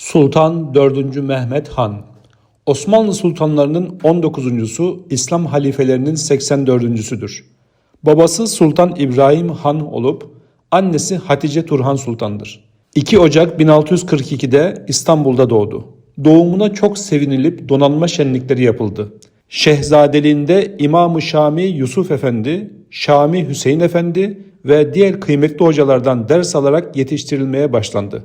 Sultan 4. Mehmet Han Osmanlı sultanlarının 19.sü İslam halifelerinin 84.südür. Babası Sultan İbrahim Han olup annesi Hatice Turhan Sultan'dır. 2 Ocak 1642'de İstanbul'da doğdu. Doğumuna çok sevinilip donanma şenlikleri yapıldı. Şehzadeliğinde İmam-ı Şami Yusuf Efendi, Şami Hüseyin Efendi ve diğer kıymetli hocalardan ders alarak yetiştirilmeye başlandı.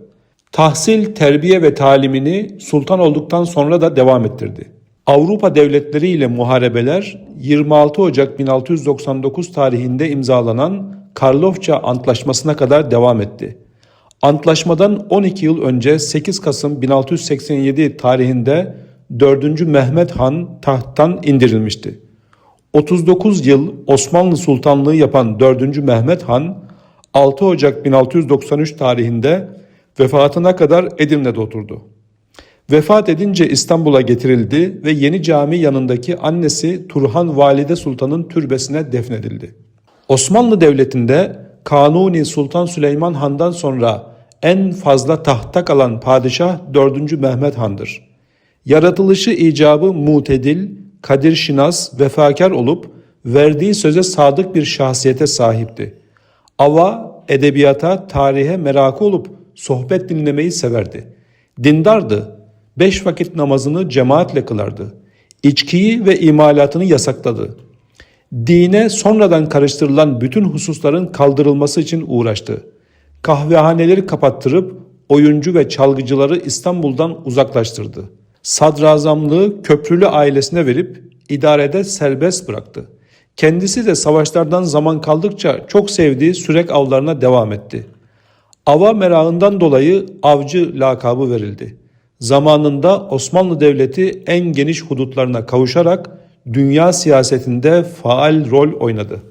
Tahsil, terbiye ve talimini sultan olduktan sonra da devam ettirdi. Avrupa devletleri ile muharebeler 26 Ocak 1699 tarihinde imzalanan Karlofça Antlaşması'na kadar devam etti. Antlaşmadan 12 yıl önce 8 Kasım 1687 tarihinde 4. Mehmet Han tahttan indirilmişti. 39 yıl Osmanlı Sultanlığı yapan 4. Mehmet Han 6 Ocak 1693 tarihinde vefatına kadar Edirne'de oturdu. Vefat edince İstanbul'a getirildi ve Yeni Cami yanındaki annesi Turhan Valide Sultan'ın türbesine defnedildi. Osmanlı Devleti'nde Kanuni Sultan Süleyman Han'dan sonra en fazla tahta kalan padişah 4. Mehmet Han'dır. Yaratılışı icabı mutedil, kadir şinas, vefakar olup verdiği söze sadık bir şahsiyete sahipti. Ava, edebiyata, tarihe merakı olup sohbet dinlemeyi severdi. Dindardı. Beş vakit namazını cemaatle kılardı. İçkiyi ve imalatını yasakladı. Dine sonradan karıştırılan bütün hususların kaldırılması için uğraştı. Kahvehaneleri kapattırıp oyuncu ve çalgıcıları İstanbul'dan uzaklaştırdı. Sadrazamlığı köprülü ailesine verip idarede serbest bıraktı. Kendisi de savaşlardan zaman kaldıkça çok sevdiği sürek avlarına devam etti. Ava merağından dolayı avcı lakabı verildi. Zamanında Osmanlı Devleti en geniş hudutlarına kavuşarak dünya siyasetinde faal rol oynadı.